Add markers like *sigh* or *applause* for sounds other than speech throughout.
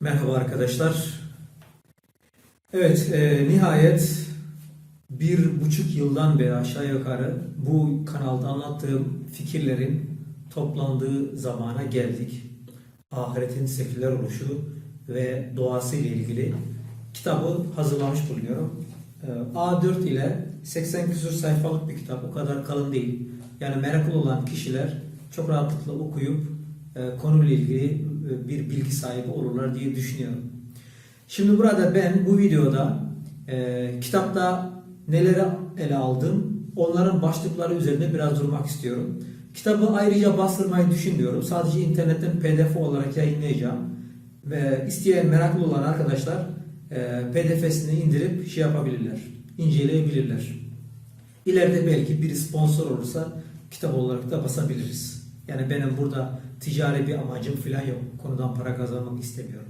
Merhaba arkadaşlar. Evet, e, nihayet bir buçuk yıldan beri aşağı yukarı bu kanalda anlattığım fikirlerin toplandığı zamana geldik. Ahiretin seküler oluşu ve doğası ile ilgili kitabı hazırlamış bulunuyorum. E, A4 ile 80 küsur sayfalık bir kitap, o kadar kalın değil. Yani meraklı olan kişiler çok rahatlıkla okuyup e, konuyla ilgili bir bilgi sahibi olurlar diye düşünüyorum. Şimdi burada ben bu videoda e, kitapta neleri ele aldım, onların başlıkları üzerinde biraz durmak istiyorum. Kitabı ayrıca bastırmayı düşünmüyorum. Sadece internetten pdf olarak yayınlayacağım. Ve isteyen meraklı olan arkadaşlar e, pdf'sini indirip şey yapabilirler, inceleyebilirler. İleride belki bir sponsor olursa kitap olarak da basabiliriz. Yani benim burada ticari bir amacım falan yok. Konudan para kazanmak istemiyorum.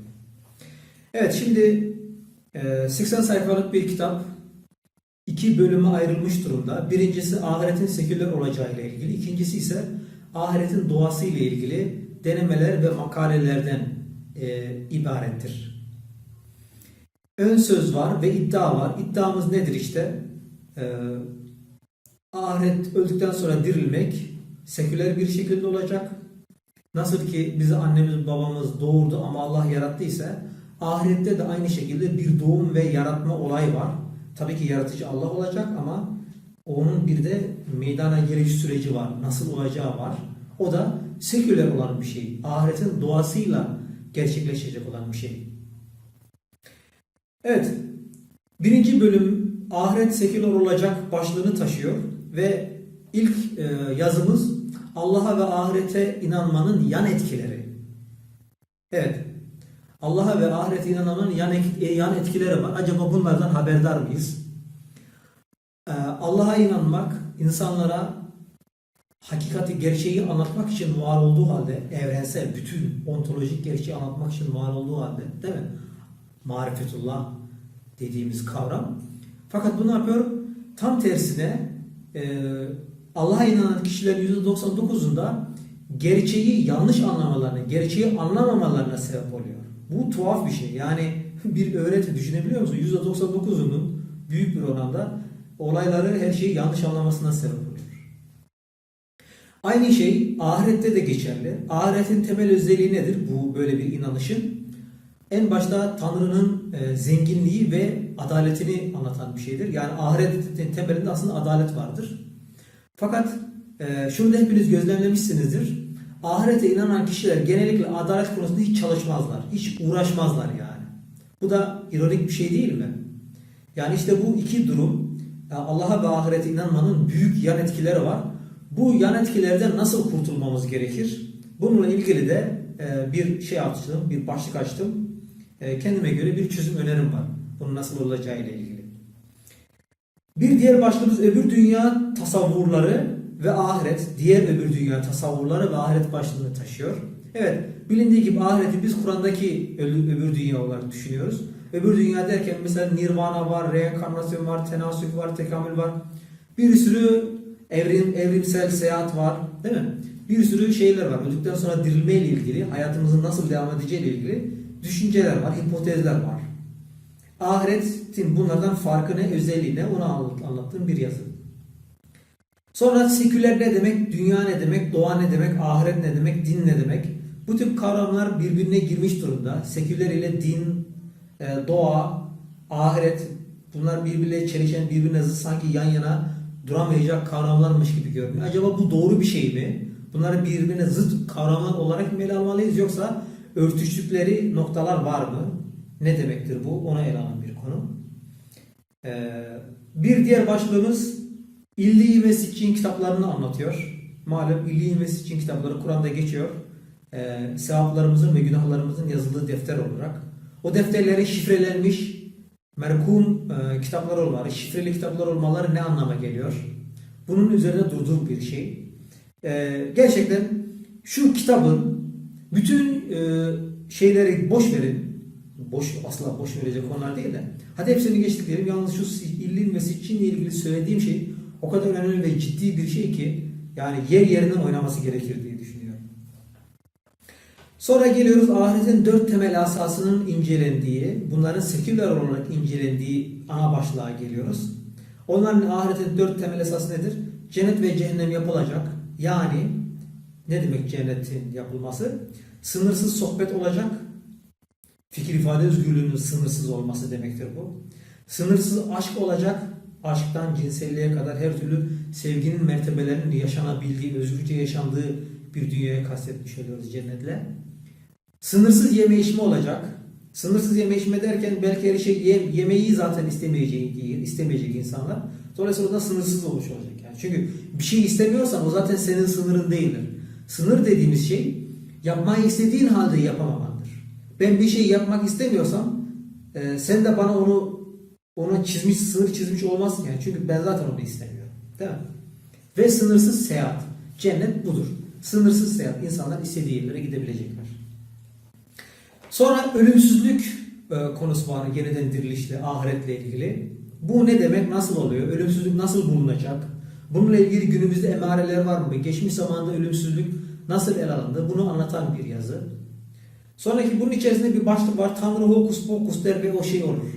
Evet şimdi e, 80 sayfalık bir kitap. iki bölüme ayrılmış durumda. Birincisi ahiretin seküler olacağı ile ilgili. İkincisi ise ahiretin doğası ile ilgili denemeler ve makalelerden e, ibarettir. Ön söz var ve iddia var. İddiamız nedir işte? E, ahiret öldükten sonra dirilmek seküler bir şekilde olacak. Nasıl ki bizi annemiz babamız doğurdu ama Allah yarattıysa ahirette de aynı şekilde bir doğum ve yaratma olayı var. Tabii ki yaratıcı Allah olacak ama onun bir de meydana geliş süreci var. Nasıl olacağı var. O da seküler olan bir şey. Ahiretin doğasıyla gerçekleşecek olan bir şey. Evet. Birinci bölüm ahiret seküler olacak başlığını taşıyor ve ilk e, yazımız Allah'a ve ahirete inanmanın yan etkileri. Evet. Allah'a ve ahirete inanmanın yan, yan etkileri var. Acaba bunlardan haberdar mıyız? Ee, Allah'a inanmak insanlara hakikati, gerçeği anlatmak için var olduğu halde, evrensel, bütün ontolojik gerçeği anlatmak için var olduğu halde, değil mi? Marifetullah dediğimiz kavram. Fakat bu ne yapıyor? Tam tersine e, Allah'a inanan kişilerin %99'unda gerçeği yanlış anlamalarına, gerçeği anlamamalarına sebep oluyor. Bu tuhaf bir şey. Yani *laughs* bir öğreti düşünebiliyor musun? %99'unun büyük bir oranda olayları, her şeyi yanlış anlamasına sebep oluyor. Aynı şey ahirette de geçerli. Ahiretin temel özelliği nedir? Bu böyle bir inanışın. En başta Tanrı'nın e, zenginliği ve adaletini anlatan bir şeydir. Yani ahiretin temelinde aslında adalet vardır. Fakat e, şunu da hepiniz gözlemlemişsinizdir. Ahirete inanan kişiler genellikle adalet konusunda hiç çalışmazlar. Hiç uğraşmazlar yani. Bu da ironik bir şey değil mi? Yani işte bu iki durum Allah'a ve ahirete inanmanın büyük yan etkileri var. Bu yan etkilerden nasıl kurtulmamız gerekir? Bununla ilgili de e, bir şey açtım, bir başlık açtım. E, kendime göre bir çözüm önerim var. Bunun nasıl olacağı ile ilgili. Bir diğer başlığımız öbür dünya tasavvurları ve ahiret. Diğer öbür dünya tasavvurları ve ahiret başlığını taşıyor. Evet, bilindiği gibi ahireti biz Kur'an'daki öbür dünya olarak düşünüyoruz. Öbür dünya derken mesela nirvana var, reenkarnasyon var, tenasük var, tekamül var. Bir sürü evrim, evrimsel seyahat var, değil mi? Bir sürü şeyler var. Öldükten sonra dirilme ile ilgili, hayatımızın nasıl devam edeceği ile ilgili düşünceler var, hipotezler var. Ahiretin bunlardan farkı ne, özelliği ne onu anlat- anlattığım bir yazı. Sonra seküler ne demek, dünya ne demek, doğa ne demek, ahiret ne demek, din ne demek? Bu tip kavramlar birbirine girmiş durumda. Seküler ile din, e, doğa, ahiret bunlar birbirle çelişen, birbirine zıt sanki yan yana duramayacak kavramlarmış gibi görünüyor. Acaba bu doğru bir şey mi? Bunları birbirine zıt kavramlar olarak mı ele almalıyız yoksa örtüştükleri noktalar var mı? Ne demektir bu? Ona ele alan bir konu. Ee, bir diğer başlığımız İlli ve Sitchin kitaplarını anlatıyor. Malum İlli ve Sitchin kitapları Kur'an'da geçiyor. Ee, sevaplarımızın ve günahlarımızın yazıldığı defter olarak. O defterlerin şifrelenmiş merkum e, kitaplar olmaları, şifreli kitaplar olmaları ne anlama geliyor? Bunun üzerine durduğum bir şey. Ee, gerçekten şu kitabın bütün e, şeyleri boş verin. Boş asla boş verecek konular değil de. Hadi hepsini geçtik diyelim. Yalnız şu illin ve sitçinle ilgili söylediğim şey o kadar önemli ve ciddi bir şey ki yani yer yerinden oynaması gerekir diye düşünüyorum. Sonra geliyoruz ahiretin dört temel asasının incelendiği, bunların seküler olarak incelendiği ana başlığa geliyoruz. Onların ahiretin dört temel esası nedir? Cennet ve cehennem yapılacak. Yani ne demek cennetin yapılması? Sınırsız sohbet olacak. Fikir ifade özgürlüğünün sınırsız olması demektir bu. Sınırsız aşk olacak. Aşktan cinselliğe kadar her türlü sevginin mertebelerinin yaşanabildiği, özgürce yaşandığı bir dünyaya kastetmiş oluyoruz cennetle. Sınırsız yeme içme olacak. Sınırsız yeme içme derken belki her şey yem, yemeği zaten istemeyeceği değil, istemeyecek insanlar. Dolayısıyla o da sınırsız olmuş olacak yani. Çünkü bir şey istemiyorsan o zaten senin sınırın değildir. Sınır dediğimiz şey yapmayı istediğin halde yapamamandır. Ben bir şey yapmak istemiyorsam e, sen de bana onu ona çizmiş, sınır çizmiş olmazsın yani. Çünkü ben zaten onu istemiyorum. Değil mi? Ve sınırsız seyahat. Cennet budur. Sınırsız seyahat. İnsanlar istediği yerlere gidebilecekler. Sonra ölümsüzlük e, konusu var yeniden dirilişle, ahiretle ilgili. Bu ne demek, nasıl oluyor? Ölümsüzlük nasıl bulunacak? Bununla ilgili günümüzde emareler var mı? Geçmiş zamanda ölümsüzlük nasıl ele alındı? Bunu anlatan bir yazı. Sonraki bunun içerisinde bir başlık var. Tanrı hokus pokus der ve o şey olur.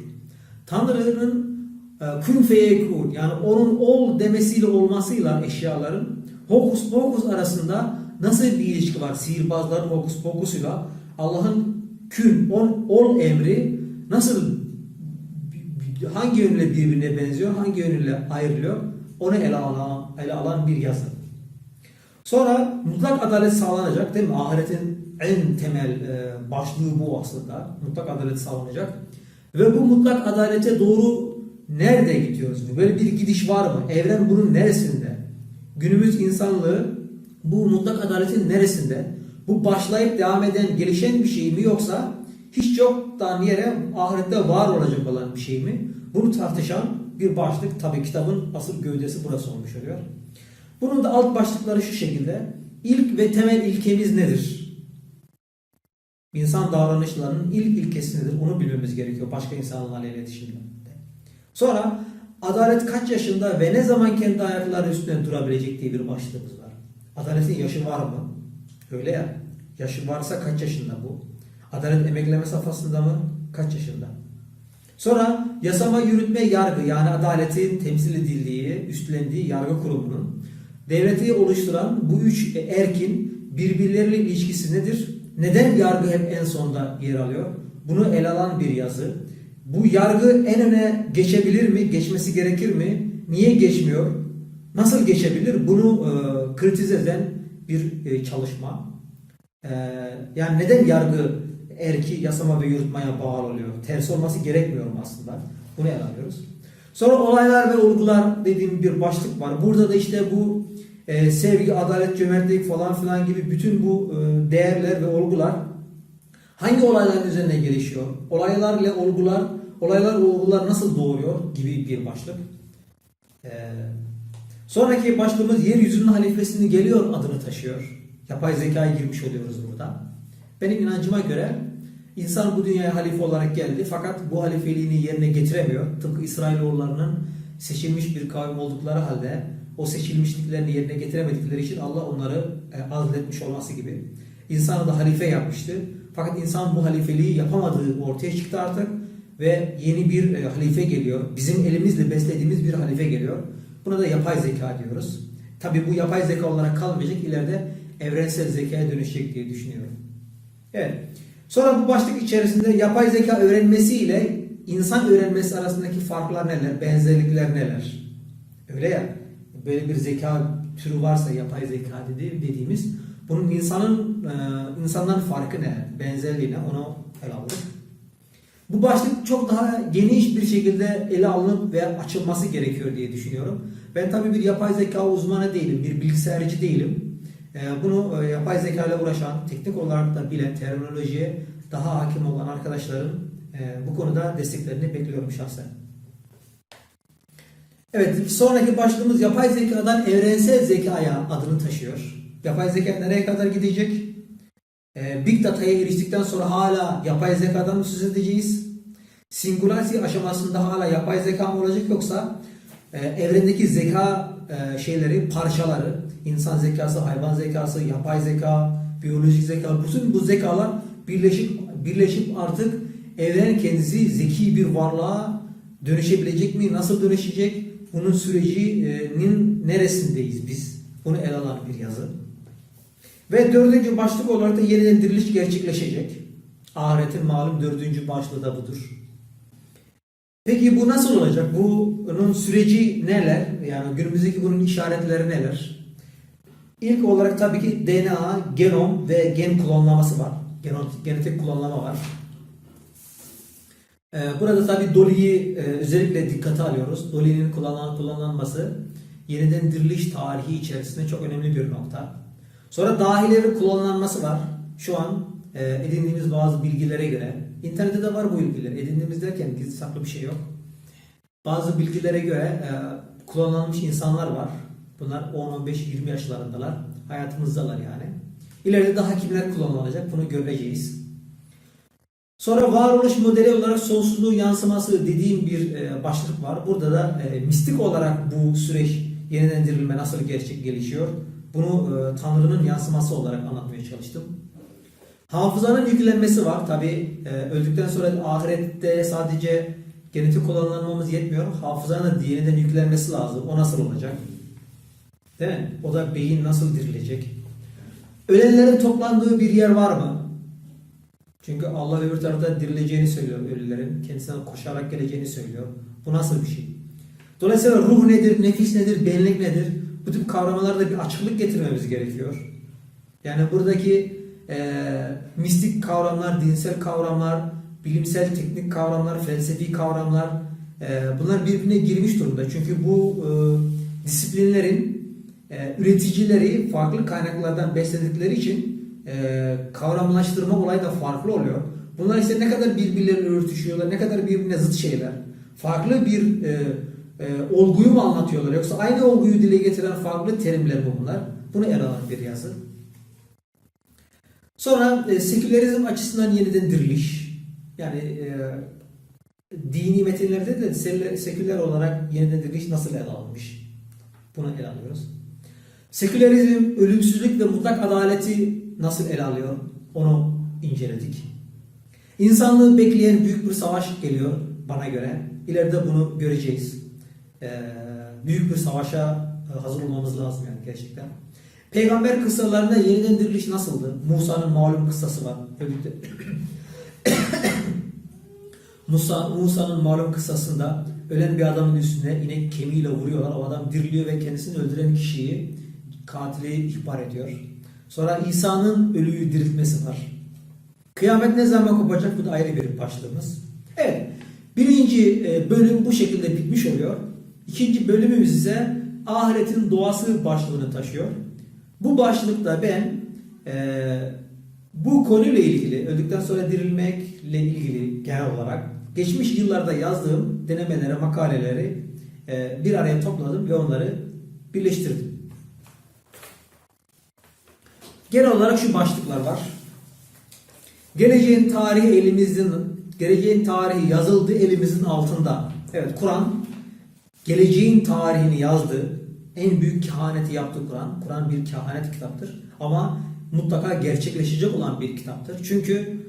Tanrı'nın e, kün feyekun yani onun ol demesiyle olmasıyla eşyaların hokus pokus arasında nasıl bir ilişki var? Sihirbazların hokus pokusuyla Allah'ın kün, ol, ol emri nasıl hangi yönüyle birbirine benziyor, hangi yönüyle ayrılıyor onu ele alan, ele alan bir yazı. Sonra mutlak adalet sağlanacak değil mi? Ahiretin en temel e, başlığı bu aslında. Mutlak adalet sağlanacak. Ve bu mutlak adalete doğru nerede gidiyoruz? Böyle bir gidiş var mı? Evren bunun neresinde? Günümüz insanlığı bu mutlak adaletin neresinde? Bu başlayıp devam eden, gelişen bir şey mi yoksa hiç yoktan yere ahirette var olacak olan bir şey mi? Bunu tartışan bir başlık tabii kitabın asıl gövdesi burası olmuş oluyor. Bunun da alt başlıkları şu şekilde. İlk ve temel ilkemiz nedir? İnsan davranışlarının ilk ilkesi nedir? Onu bilmemiz gerekiyor başka insanlarla iletişimde. Sonra adalet kaç yaşında ve ne zaman kendi ayakları üstüne durabilecek diye bir başlığımız var. Adaletin yaşı var mı? Öyle ya. Yaşı varsa kaç yaşında bu? Adalet emekleme safhasında mı? Kaç yaşında? Sonra yasama, yürütme, yargı yani adaletin temsil edildiği, üstlendiği yargı kurumunun devleti oluşturan bu üç erkin birbirleriyle ilişkisi nedir? Neden yargı hep en sonda yer alıyor? Bunu ele alan bir yazı. Bu yargı en öne geçebilir mi? Geçmesi gerekir mi? Niye geçmiyor? Nasıl geçebilir? Bunu e, kritize eden bir e, çalışma. E, yani neden yargı erki yasama ve yürütmeye bağlı oluyor? Ters olması gerekmiyor mu aslında? Bunu ele alıyoruz. Sonra olaylar ve olgular dediğim bir başlık var. Burada da işte bu e, sevgi, adalet, cömertlik falan filan gibi bütün bu e, değerler ve olgular hangi olayların üzerine gelişiyor? Olaylar ile olgular, olaylar ve olgular nasıl doğuyor gibi bir başlık. E, sonraki başlığımız yeryüzünün halifesini geliyor adını taşıyor. Yapay zekaya girmiş oluyoruz burada. Benim inancıma göre insan bu dünyaya halife olarak geldi fakat bu halifeliğini yerine getiremiyor. Tıpkı İsrailoğullarının seçilmiş bir kavim oldukları halde o seçilmişliklerini yerine getiremedikleri için Allah onları e, azletmiş olması gibi. İnsanı da halife yapmıştı. Fakat insan bu halifeliği yapamadığı ortaya çıktı artık ve yeni bir e, halife geliyor. Bizim elimizle beslediğimiz bir halife geliyor. Buna da yapay zeka diyoruz. Tabi bu yapay zeka olarak kalmayacak ileride evrensel zekaya dönüşecek diye düşünüyorum. Evet. Sonra bu başlık içerisinde yapay zeka öğrenmesi ile insan öğrenmesi arasındaki farklar neler, benzerlikler neler? Öyle ya, böyle bir zeka türü varsa yapay zeka dedi, dediğimiz bunun insanın e, insandan farkı ne, benzerliği ne onu ele aldık. Bu başlık çok daha geniş bir şekilde ele alınıp ve açılması gerekiyor diye düşünüyorum. Ben tabii bir yapay zeka uzmanı değilim, bir bilgisayarcı değilim. E, bunu e, yapay zeka ile uğraşan, teknik olarak da bilen, terminolojiye daha hakim olan arkadaşların bu konuda desteklerini bekliyorum şahsen. Evet, sonraki başlığımız yapay zekadan evrensel zekaya adını taşıyor. Yapay zeka nereye kadar gidecek? Ee, Big Data'ya eriştikten sonra hala yapay zekadan mı söz edeceğiz? Singularity aşamasında hala yapay zeka mı olacak yoksa e, evrendeki zeka e, şeyleri, parçaları, insan zekası, hayvan zekası, yapay zeka, biyolojik zeka, bütün bu zekalar birleşip birleşip artık evren kendisi zeki bir varlığa dönüşebilecek mi? Nasıl dönüşecek? Bunun sürecinin neresindeyiz biz? Bunu ele alan bir yazı. Ve dördüncü başlık olarak da yeniden diriliş gerçekleşecek. Ahiretin malum dördüncü başlığı da budur. Peki bu nasıl olacak? Bunun süreci neler? Yani günümüzdeki bunun işaretleri neler? İlk olarak tabii ki DNA, genom ve gen klonlaması var. Genom, genetik klonlama var. Ee, Burada tabii Dolly'yi e, özellikle dikkate alıyoruz. Dolly'nin kullanılan, kullanılması yeniden diriliş tarihi içerisinde çok önemli bir nokta. Sonra dahilerin kullanılması var. Şu an e, edindiğimiz bazı bilgilere göre. internette de var bu bilgiler. Edindiğimiz derken gizli saklı bir şey yok. Bazı bilgilere göre e, kullanılmış insanlar var. Bunlar 10, 15, 20 yaşlarındalar. Hayatımızdalar yani. İleride daha kimler kullanılacak bunu göreceğiz. Sonra varoluş modeli olarak sonsuzluğun yansıması dediğim bir e, başlık var. Burada da e, mistik olarak bu süreç yeniden dirilme nasıl gerçek gelişiyor? Bunu e, Tanrı'nın yansıması olarak anlatmaya çalıştım. Hafızanın yüklenmesi var. Tabi öldükten sonra ahirette sadece genetik kullanılmamız yetmiyor. Hafızanın da yeniden yüklenmesi lazım. O nasıl olacak? Değil mi? O da beyin nasıl dirilecek? Ölenlerin toplandığı bir yer var mı? Çünkü Allah öbür tarafta dirileceğini söylüyor ölülerin. Kendisine koşarak geleceğini söylüyor. Bu nasıl bir şey? Dolayısıyla ruh nedir, nefis nedir, benlik nedir? Bu tip kavramlarda bir açıklık getirmemiz gerekiyor. Yani buradaki e, mistik kavramlar, dinsel kavramlar, bilimsel teknik kavramlar, felsefi kavramlar e, bunlar birbirine girmiş durumda. Çünkü bu e, disiplinlerin e, üreticileri farklı kaynaklardan besledikleri için e, kavramlaştırma olayı da farklı oluyor. Bunlar işte ne kadar birbirleriyle örtüşüyorlar, ne kadar birbirine zıt şeyler. Farklı bir e, e, olguyu mu anlatıyorlar yoksa aynı olguyu dile getiren farklı terimler mi bunlar? Bunu ele alan bir yazı. Sonra e, sekülerizm açısından yeniden diriliş. Yani e, dini metinlerde de seküler olarak yeniden diriliş nasıl ele alınmış? Bunu ele alıyoruz. Sekülerizm, ölümsüzlük ve mutlak adaleti nasıl ele alıyor? Onu inceledik. İnsanlığı bekleyen büyük bir savaş geliyor bana göre. İleride bunu göreceğiz. Ee, büyük bir savaşa e, hazır olmamız lazım yani gerçekten. Peygamber kıssalarında yeniden diriliş nasıldı? Musa'nın malum kıssası var. *coughs* Musa, Musa'nın malum kıssasında ölen bir adamın üstüne inek kemiğiyle vuruyorlar. O adam diriliyor ve kendisini öldüren kişiyi katili ihbar ediyor. Sonra İsa'nın ölüyü diriltmesi var. Kıyamet ne zaman kopacak? Bu da ayrı bir başlığımız. Evet. Birinci e, bölüm bu şekilde bitmiş oluyor. İkinci bölümümüz ise ahiretin doğası başlığını taşıyor. Bu başlıkta ben e, bu konuyla ilgili, öldükten sonra dirilmekle ilgili genel olarak geçmiş yıllarda yazdığım denemelere, makaleleri e, bir araya topladım ve onları birleştirdim. Genel olarak şu başlıklar var. Geleceğin tarihi elimizin, geleceğin tarihi yazıldı elimizin altında. Evet Kur'an geleceğin tarihini yazdı. En büyük kehaneti yaptı Kur'an. Kur'an bir kehanet kitaptır. Ama mutlaka gerçekleşecek olan bir kitaptır. Çünkü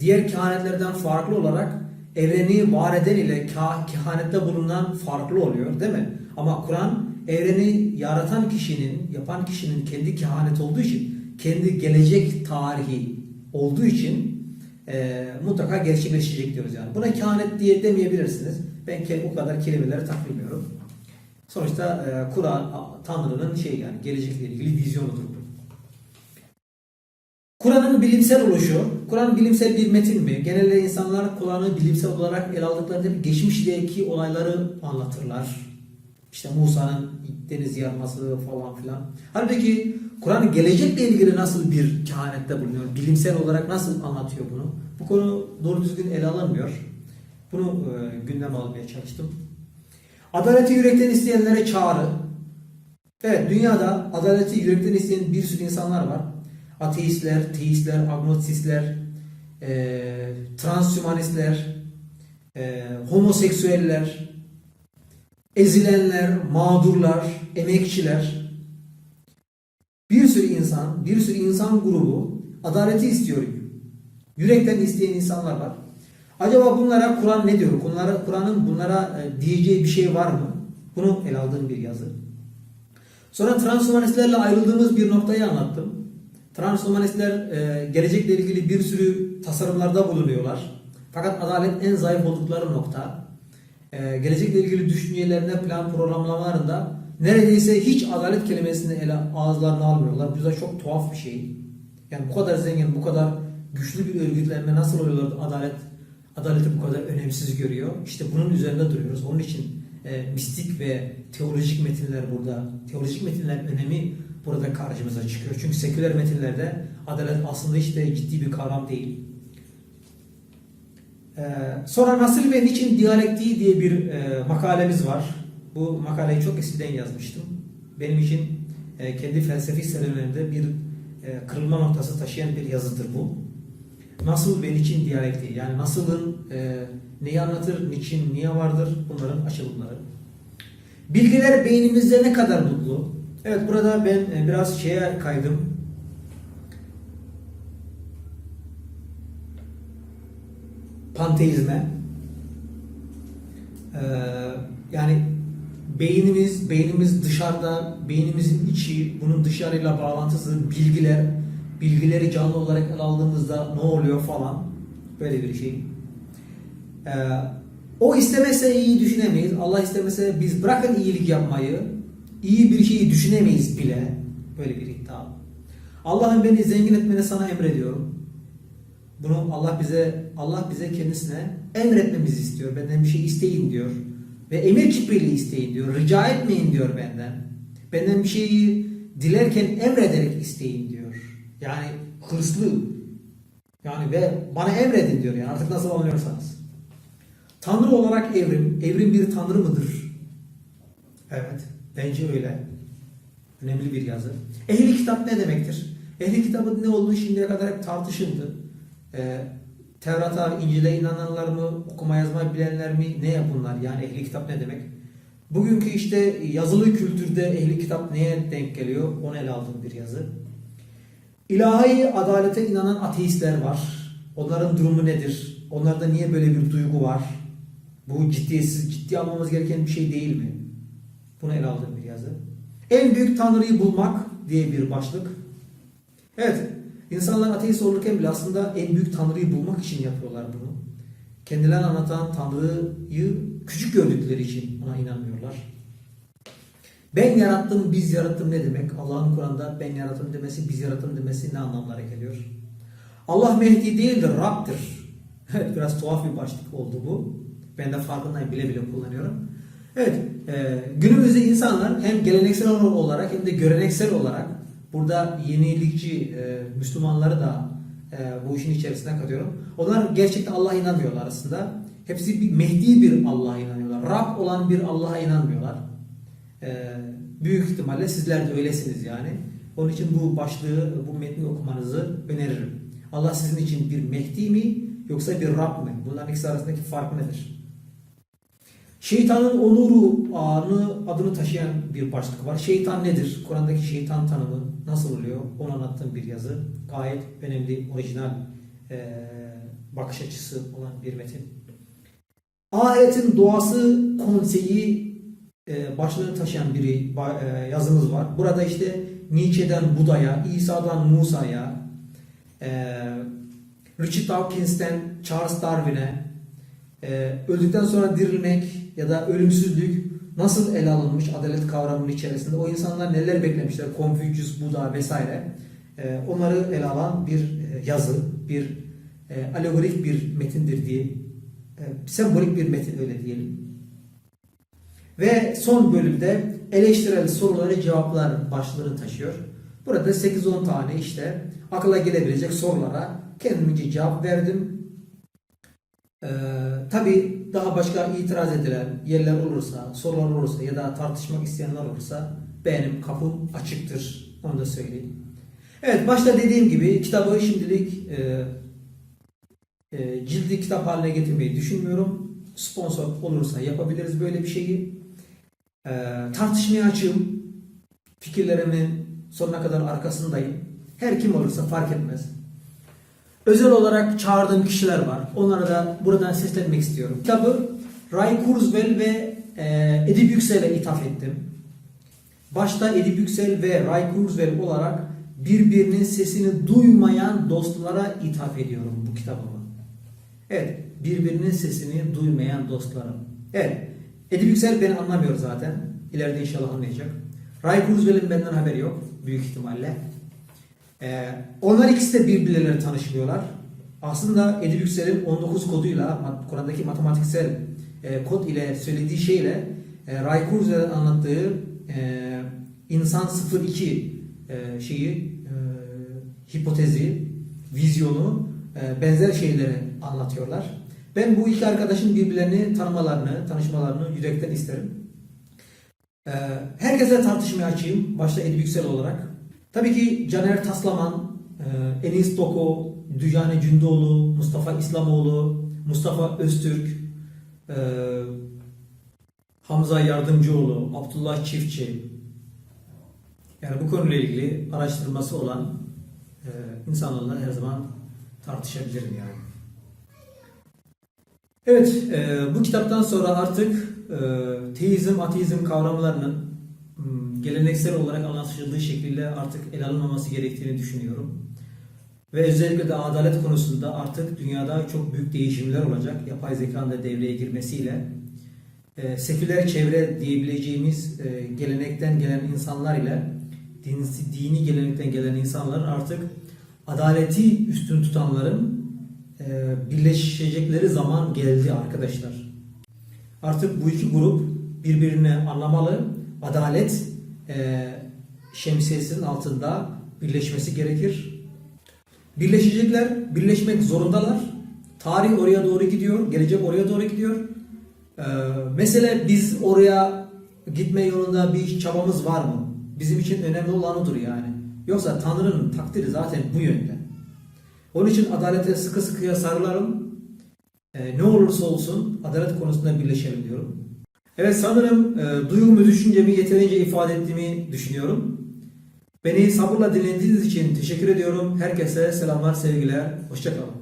diğer kehanetlerden farklı olarak evreni var eden ile kehanette bulunan farklı oluyor değil mi? Ama Kur'an evreni yaratan kişinin, yapan kişinin kendi kehanet olduğu için, kendi gelecek tarihi olduğu için e, mutlaka gerçekleşecek diyoruz yani. Buna kehanet diye demeyebilirsiniz. Ben o kadar kelimeleri takmıyorum. Sonuçta e, Kur'an Tanrı'nın şey yani gelecekle ilgili vizyonudur bu. Kur'an'ın bilimsel oluşu, Kur'an bilimsel bir metin mi? Genelde insanlar Kur'an'ı bilimsel olarak ele aldıklarında geçmişteki olayları anlatırlar. İşte Musa'nın deniz yarması falan filan. Halbuki Kur'an gelecekle ilgili nasıl bir kehanette bulunuyor? Bilimsel olarak nasıl anlatıyor bunu? Bu konu doğru düzgün ele alınmıyor. Bunu e, gündeme almaya çalıştım. Adaleti yürekten isteyenlere çağrı. Evet dünyada adaleti yürekten isteyen bir sürü insanlar var. Ateistler, teistler, agnostistler, e, transhümanistler, e, homoseksüeller, ezilenler, mağdurlar, emekçiler, bir sürü insan, bir sürü insan grubu Adaleti istiyor. Yürekten isteyen insanlar var. Acaba bunlara Kur'an ne diyor? Bunlara Kur'an'ın bunlara e, diyeceği bir şey var mı? Bunu ele aldığım bir yazı. Sonra transhumanistlerle ayrıldığımız bir noktayı anlattım. Transhumanistler e, gelecekle ilgili bir sürü tasarımlarda bulunuyorlar. Fakat adalet en zayıf oldukları nokta. E, gelecekle ilgili düşüncelerinde, plan programlamalarında neredeyse hiç adalet kelimesini ele ağızlarına almıyorlar. Bu da çok tuhaf bir şey. Yani bu kadar zengin, bu kadar güçlü bir örgütlenme nasıl oluyor da adalet adaleti bu kadar önemsiz görüyor? İşte bunun üzerinde duruyoruz. Onun için e, mistik ve teolojik metinler burada, teolojik metinlerin önemi burada karşımıza çıkıyor. Çünkü seküler metinlerde adalet aslında hiç de ciddi bir kavram değil. Ee, sonra nasıl ve niçin diyalektiği diye bir e, makalemiz var. Bu makaleyi çok eskiden yazmıştım. Benim için e, kendi felsefi serüvenimde bir e, kırılma noktası taşıyan bir yazıdır bu. Nasıl ve niçin diyalektiği yani nasılın e, neyi anlatır, niçin, niye vardır bunların açılımları. Bilgiler beynimizde ne kadar mutlu? Evet burada ben e, biraz şeye kaydım. Panteizme. Ee, yani beynimiz, beynimiz dışarıda, beynimizin içi, bunun dışarıyla bağlantısı, bilgiler, bilgileri canlı olarak aldığımızda ne oluyor falan. Böyle bir şey. Ee, o istemese iyi düşünemeyiz. Allah istemese biz bırakın iyilik yapmayı, iyi bir şeyi düşünemeyiz bile. Böyle bir iddia. Allah'ım beni zengin etmeni sana emrediyorum. Bunu Allah bize Allah bize kendisine emretmemizi istiyor. Benden bir şey isteyin diyor. Ve emir kipriyle isteyin diyor. Rica etmeyin diyor benden. Benden bir şeyi dilerken emrederek isteyin diyor. Yani hırslı. Yani ve bana emredin diyor yani artık nasıl anlıyorsanız. Tanrı olarak evrim, evrim bir tanrı mıdır? Evet, bence öyle. Önemli bir yazı. Ehli kitap ne demektir? Ehli kitabın ne olduğu şimdiye kadar hep tartışıldı. Ee, Tevrat'a, İncil'e inananlar mı, okuma yazma bilenler mi, ne yapunlar? Yani ehli kitap ne demek? Bugünkü işte yazılı kültürde ehli kitap neye denk geliyor? Onu ele aldığım bir yazı. İlahi adalete inanan ateistler var. Onların durumu nedir? Onlarda niye böyle bir duygu var? Bu ciddiyetsiz, ciddi almamız gereken bir şey değil mi? Bunu ele aldığım bir yazı. En büyük tanrıyı bulmak diye bir başlık. Evet, insanlar ateist olurken bile aslında en büyük tanrıyı bulmak için yapıyorlar bunu. Kendilerini anlatan tanrıyı küçük gördükleri için ona inanmıyorlar. Ben yarattım, biz yarattım ne demek? Allah'ın Kur'an'da ben yarattım demesi, biz yarattım demesi ne anlamlara geliyor? Allah Mehdi değildir, Rab'dir. *laughs* Evet, biraz tuhaf bir başlık oldu bu. Ben de farkındayım, bile bile kullanıyorum. Evet, e, günümüzde insanlar hem geleneksel olarak hem de göreneksel olarak burada yenilikçi e, Müslümanları da e, bu işin içerisine katıyorum. Onlar gerçekten Allah'a inanmıyorlar aslında. Hepsi bir Mehdi bir Allah'a inanıyorlar. Rab olan bir Allah'a inanmıyorlar. E, büyük ihtimalle sizler de öylesiniz yani. Onun için bu başlığı, bu metni okumanızı öneririm. Allah sizin için bir Mehdi mi yoksa bir Rab mı? Bunların ikisi arasındaki fark nedir? Şeytanın onuru anı adını taşıyan bir başlık var. Şeytan nedir? Kur'an'daki şeytan tanımı nasıl oluyor? Onu anlattığım bir yazı. Gayet önemli, orijinal e, bakış açısı olan bir metin. Ahiretin doğası konseyi e, başlığını taşıyan bir e, yazımız var. Burada işte Nietzsche'den Buda'ya, İsa'dan Musa'ya, e, Richard Dawkins'ten Charles Darwin'e, e, öldükten sonra dirilmek ya da ölümsüzlük nasıl ele alınmış adalet kavramının içerisinde o insanlar neler beklemişler Confucius, Buda vesaire e, onları ele alan bir e, yazı, bir e, alegorik bir metindir diye e, sembolik bir metin öyle diyelim. Ve son bölümde eleştirel soruları cevaplar başlığını taşıyor. Burada 8-10 tane işte akla gelebilecek sorulara kendimce cevap verdim. Ee, Tabi daha başka itiraz edilen yerler olursa, sorular olursa ya da tartışmak isteyenler olursa benim kapım açıktır. Onu da söyleyeyim. Evet başta dediğim gibi kitabı şimdilik e, e, cildi kitap haline getirmeyi düşünmüyorum. Sponsor olursa yapabiliriz böyle bir şeyi. E, tartışmaya açığım. Fikirlerimin sonuna kadar arkasındayım. Her kim olursa fark etmez. Özel olarak çağırdığım kişiler var. Onlara da buradan seslenmek istiyorum. Kitabı Ray Kurzweil ve e, Edip Yüksel'e ithaf ettim. Başta Edip Yüksel ve Ray Kurzweil olarak birbirinin sesini duymayan dostlara ithaf ediyorum bu kitabımı. Evet, birbirinin sesini duymayan dostlarım. Evet, Edip Yüksel beni anlamıyor zaten. İleride inşallah anlayacak. Ray Kurzweil'in benden haberi yok büyük ihtimalle. Ee, onlar ikisi de birbirleriyle tanışmıyorlar. Aslında Edip Yüksel'in 19 koduyla, Kur'an'daki matematiksel e, kod ile söylediği şeyle e, Ray Kurzweil'in anlattığı e, insan 02 e, şeyi, e, hipotezi, vizyonu e, benzer şeyleri anlatıyorlar. Ben bu iki arkadaşın birbirlerini tanımalarını, tanışmalarını yürekten isterim. Ee, Herkese tartışmaya açayım. Başta Edip Yüksel olarak. Tabii ki Caner Taslaman, e, Enis Toko, Düjane Cündoğlu, Mustafa İslamoğlu, Mustafa Öztürk, e, Hamza Yardımcıoğlu, Abdullah Çiftçi. Yani bu konuyla ilgili araştırması olan e, insanlarla her zaman tartışabilirim yani. Evet, bu kitaptan sonra artık teizm, ateizm kavramlarının m, geleneksel olarak anlaşıldığı şekilde artık ele alınmaması gerektiğini düşünüyorum. Ve özellikle de adalet konusunda artık dünyada çok büyük değişimler olacak. Yapay zekanın da devreye girmesiyle. E, seküler çevre diyebileceğimiz e, gelenekten gelen insanlar ile din, dini gelenekten gelen insanların artık adaleti üstün tutanların e, birleşecekleri zaman geldi arkadaşlar. Artık bu iki grup birbirini anlamalı, adalet e, şemsiyesinin altında birleşmesi gerekir. Birleşecekler, birleşmek zorundalar. Tarih oraya doğru gidiyor, gelecek oraya doğru gidiyor. E, mesele biz oraya gitme yolunda bir çabamız var mı? Bizim için önemli olan odur yani. Yoksa Tanrı'nın takdiri zaten bu yönde. Onun için adalete sıkı sıkıya sarılalım. Ee, ne olursa olsun adalet konusunda birleşelim diyorum. Evet sanırım e, duygumu, düşüncemi yeterince ifade ettiğimi düşünüyorum. Beni sabırla dinlediğiniz için teşekkür ediyorum. Herkese selamlar, sevgiler. Hoşçakalın.